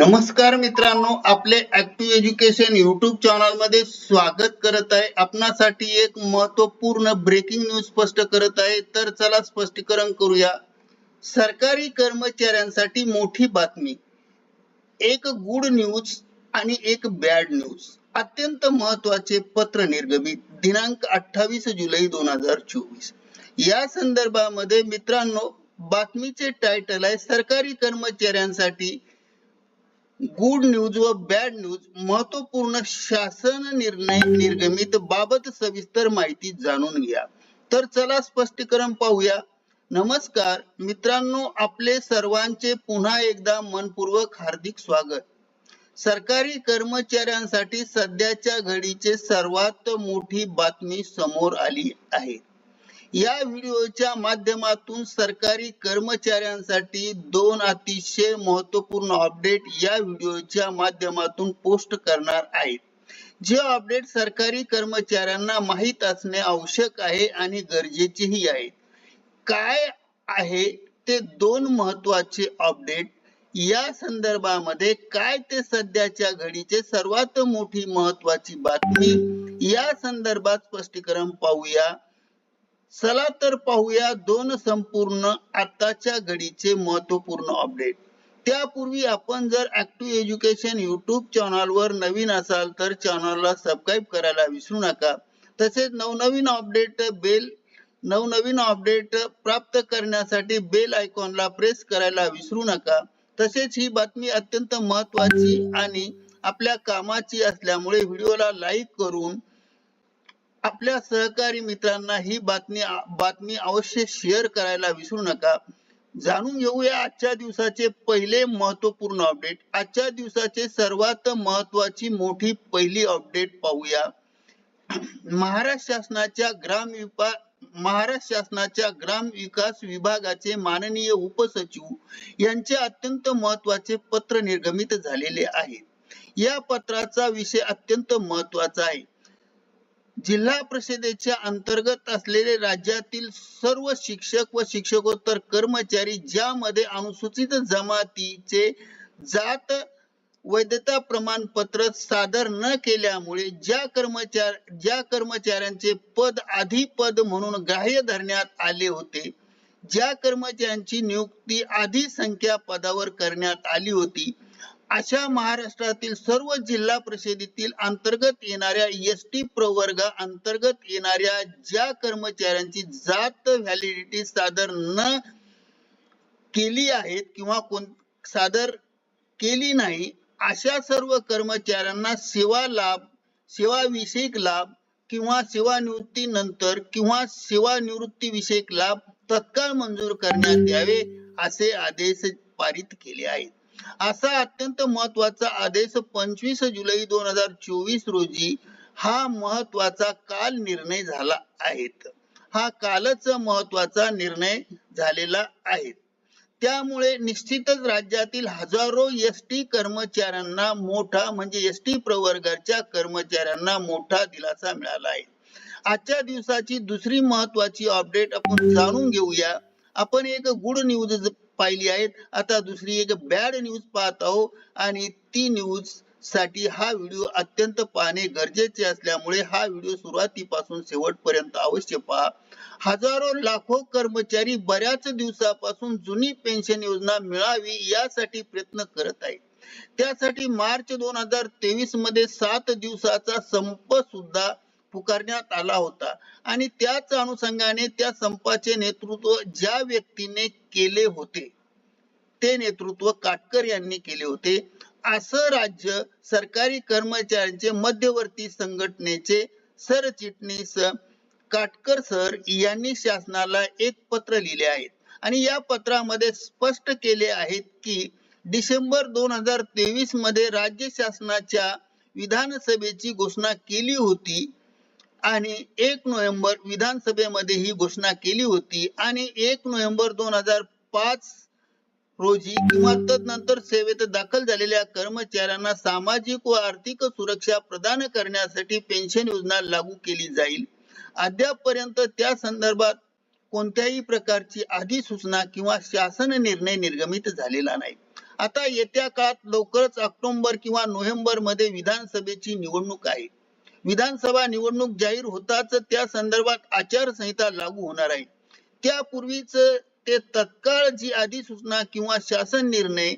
नमस्कार मित्रांनो आपले ऍक्टिव्ह एज्युकेशन युट्यूब चॅनलमध्ये स्वागत करत आहे. आपणासाठी एक महत्त्वपूर्ण ब्रेकिंग न्यूज स्पष्ट करत आहे. तर चला स्पष्टीकरण करूया. सरकारी कर्मचाऱ्यांसाठी मोठी बातमी. एक गुड न्यूज आणि एक बॅड न्यूज अत्यंत महत्त्वाचे पत्र निर्गमित दिनांक अठ्ठावीस जुलै दोन हजार चोवीस. या संदर्भामध्ये मित्रांनो बातमीचे टायटल आहे सरकारी कर्मचाऱ्यांसाठी गुड न्यूज व बॅड न्यूज महत्त्वपूर्ण शासन निर्णय निर्गमित बाबत सविस्तर माहिती जाणून घ्या. तर चला स्पष्टीकरण पाहूया. नमस्कार मित्रांनो आपले सर्वांचे पुन्हा एकदा मनपूर्वक हार्दिक स्वागत. सरकारी कर्मचाऱ्यांसाठी सध्याच्या घडीचे सर्वात मोठी बातमी समोर आली आहे. या व्हिडिओच्या माध्यमातून सरकारी कर्मचाऱ्यांसाठी दोन अतिशय महत्त्वपूर्ण अपडेट या व्हिडिओच्या माध्यमातून पोस्ट करणार आहेत. जे अपडेट सरकारी कर्मचाऱ्यांना माहीत असणे आवश्यक आहे आणि गरजेचेही आहे काय आहे ते दोन महत्त्वाचे अपडेट? या संदर्भामध्ये काय ते सध्याच्या घडीचे सर्वात मोठी महत्वाची बातमी? या संदर्भात स्पष्टीकरण पाहूया. चला तर पाहूया दोन संपूर्ण आताच्या घडीचे महत्त्वपूर्ण अपडेट त्यापूर्वी आपण जर ऍक्टिव्ह एज्युकेशन युट्यूब चॅनलवर नवीन असाल तर चॅनलला सबस्क्राईब करायला विसरू नका. तसेच नवनवीन अपडेट बेल नवनवीन अपडेट प्राप्त करण्यासाठी बेल आयकॉनला प्रेस करायला विसरू नका. तसेच ही बातमी अत्यंत महत्वाची आणि आपल्या कामाची असल्यामुळे व्हिडिओला लाईक करून आपल्या सहकारी मित्रांना ही बातमी बातमी अवश्य शेअर करायला विसरू नका. जाणून घेऊया आजच्या दिवसाचे पहिले महत्त्वपूर्ण अपडेट आजच्या दिवसाचे सर्वात महत्वाची मोठी पहिली अपडेट पाहूया. महाराष्ट्र शासनाच्या ग्राम विपा महाराष्ट्र शासनाच्या ग्राम विकास विभागाचे माननीय उपसचिव यांचे अत्यंत महत्त्वाचे पत्र निर्गमित झालेले आहे. या पत्राचा विषय अत्यंत महत्त्वाचा आहे. जिल्हा परिषदेच्या अंतर्गत असलेले राज्यातील सर्व शिक्षक व शिक्षकोत्तर कर्मचारी ज्यामध्ये अनुसूचित जमातीचे जात वैधता प्रमाणपत्र सादर न केल्यामुळे ज्या कर्मचार ज्या कर्मचाऱ्यांचे पद आधी पद म्हणून ग्राह्य धरण्यात आले होते ज्या कर्मचाऱ्यांची नियुक्ती आधी संख्या पदावर करण्यात आली होती अशा महाराष्ट्रातील सर्व जिल्हा परिषदेतील अंतर्गत येणाऱ्या एस टी प्रवर्गा अंतर्गत येणाऱ्या ज्या कर्मचाऱ्यांची जात व्हॅलिडिटी सादर न केली आहेत किंवा कोण सादर केली नाही अशा सर्व कर्मचाऱ्यांना सेवा लाभ सेवाविषयक लाभ किंवा सेवानिवृत्ती नंतर किंवा सेवानिवृत्ती विषयक लाभ तत्काळ मंजूर करण्यात यावे असे आदेश पारित केले आहेत. असा अत्यंत महत्त्वाचा आदेश पंचवीस जुलै दोन हजार चोवीस रोजी हा महत्त्वाचा काल निर्णय झाला आहे. हा कालच महत्त्वाचा निर्णय झालेला आहे. त्यामुळे निश्चितच राज्यातील हजारो एस टी कर्मचाऱ्यांना मोठा म्हणजे एस टी प्रवर्गाच्या कर्मचाऱ्यांना मोठा दिलासा मिळाला आहे. आजच्या दिवसाची दुसरी महत्वाची अपडेट आपण जाणून घेऊया. आपण एक गुड न्यूज पाहिली आहेत. आता दुसरी एक बॅड न्यूज पाहत आहो आणि ती न्यूजसाठी हा व्हिडिओ अत्यंत पाहणे गरजेचे असल्यामुळे हा व्हिडिओ सुरुवातीपासून शेवटपर्यंत अवश्य पहा. हजारो लाखो कर्मचारी बऱ्याच दिवसापासून जुनी पेन्शन योजना मिळावी यासाठी प्रयत्न करत आहेत. त्यासाठी मार्च दोन हजार तेवीसमध्ये सात दिवसाचा संप सुद्धा पुकारण्यात आला होता. आणि त्याच अनुषंगाने त्या संपाचे नेतृत्व ज्या व्यक्तीने केले होते ते नेतृत्व काटकर यांनी केले होते. असं राज्य सरकारी कर्मचाऱ्यांचे मध्यवर्ती संघटनेचे सरचिटणीस काटकर सर यांनी शासनाला एक पत्र लिहिले आहे. आणि या पत्रामध्ये स्पष्ट केले आहेत की डिसेंबर दोन हजार तेवीसमध्ये राज्य शासनाच्या विधानसभेची घोषणा केली होती. आणि एक नोव्हेंबर विधानसभेमध्ये ही घोषणा केली होती आणि एक नोव्हेंबर दोन हजार पाच रोजी किंवा तदनंतर सेवेत दाखल झालेल्या कर्मचाऱ्यांना सामाजिक व आर्थिक सुरक्षा प्रदान करण्यासाठी पेन्शन योजना लागू केली जाईल. अद्यापपर्यंत त्या संदर्भात कोणत्याही प्रकारची अधिसूचना किंवा शासन निर्णय निर्गमित झालेला नाही. आता येत्या काळात लवकरच ऑक्टोबर किंवा नोव्हेंबरमध्ये विधानसभेची निवडणूक आहे. विधानसभा निवडणूक जाहीर होताच त्या संदर्भात आचारसंहिता लागू होणार आहे. त्यापूर्वीच ते तत्काळ जी अधिसूचना किंवा शासन निर्णय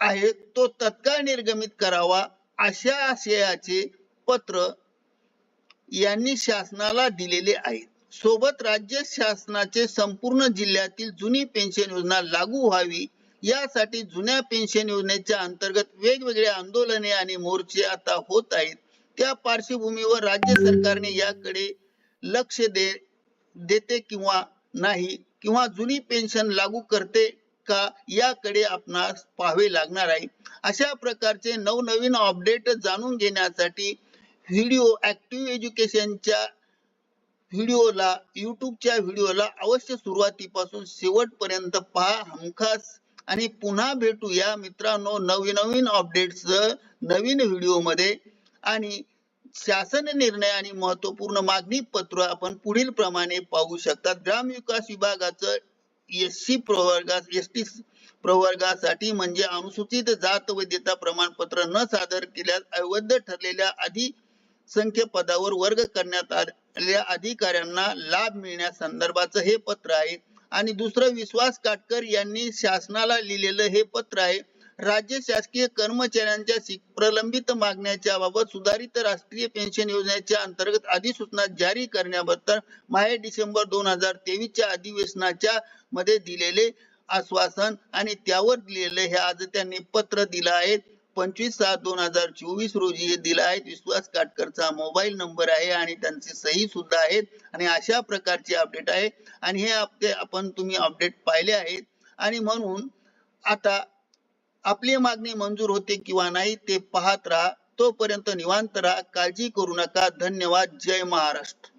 आहे तो तत्काळ निर्गमित करावा अशा आशयाचे पत्र यांनी शासनाला दिलेले आहेत. सोबत राज्य शासनाचे संपूर्ण जिल्ह्यातील जुनी पेन्शन योजना लागू व्हावी यासाठी जुन्या पेन्शन योजनेच्या अंतर्गत वेगवेगळे आंदोलने आणि मोर्चे आता होत आहेत. त्या पार्श्वभूमीवर राज्य सरकारने याकडे लक्ष दे देते किंवा नाही किंवा जुनी पेन्शन लागू करते का याकडे आपणास पाहावे लागणार आहे. अशा प्रकारचे नवनवीन अपडेट जाणून घेण्यासाठी व्हिडिओ ऍक्टिव्ह एज्युकेशनच्या व्हिडिओला युट्यूबच्या व्हिडिओला अवश्य सुरुवातीपासून शेवटपर्यंत पहा हमखास. आणि पुन्हा भेटूया मित्रांनो नवीन नवीन अपडेट्स नवीन व्हिडिओमध्ये आणि शासन निर्णय आणि महत्त्वपूर्ण मागणी पत्र आपण पुढील प्रमाणे पाहू शकतात. ग्रामविकास विभागाचं एस सी प्रवर्गास एस टी प्रवर्गासाठी म्हणजे अनुसूचित जात वैधता प्रमाणपत्र न सादर केल्यास अवैध ठरलेल्या आधी संख्य पदावर वर्ग करण्यात आलेल्या अधिकाऱ्यांना लाभ मिळण्यासंदर्भाचं हे पत्र आहे. आणि दुसरं विश्वास काटकर यांनी शासनाला लिहिलेलं हे पत्र आहे. राज्य शासकीय कर्मचाऱ्यांच्या प्रलंबित मागण्याच्या बाबत सुधारित राष्ट्रीय पेन्शन योजनेच्या अंतर्गत अधिसूचना जारी करण्याबद्दल माहे डिसेंबर दोन हजार तेवीसच्या अधिवेशनाच्या मध्ये दिलेले आश्वासन आणि त्यावर दिलेले हे आज त्यांनी पत्र दिलं आहे. पंचवीस सात दोन हजार चोवीस रोजी हे दिलं आहे. विश्वास काटकरचा मोबाईल नंबर आहे आणि त्यांची सही सुद्धा आहे आणि अशा प्रकारचे अपडेट आहे. आणि हे आपण तुम्ही अपडेट पाहिले आहेत. आणि म्हणून आता आपली मागणी मंजूर होते किंवा नाही ते पाहत राहा. तोपर्यंत निवांत राहा. काळजी करू नका. धन्यवाद. जय महाराष्ट्र.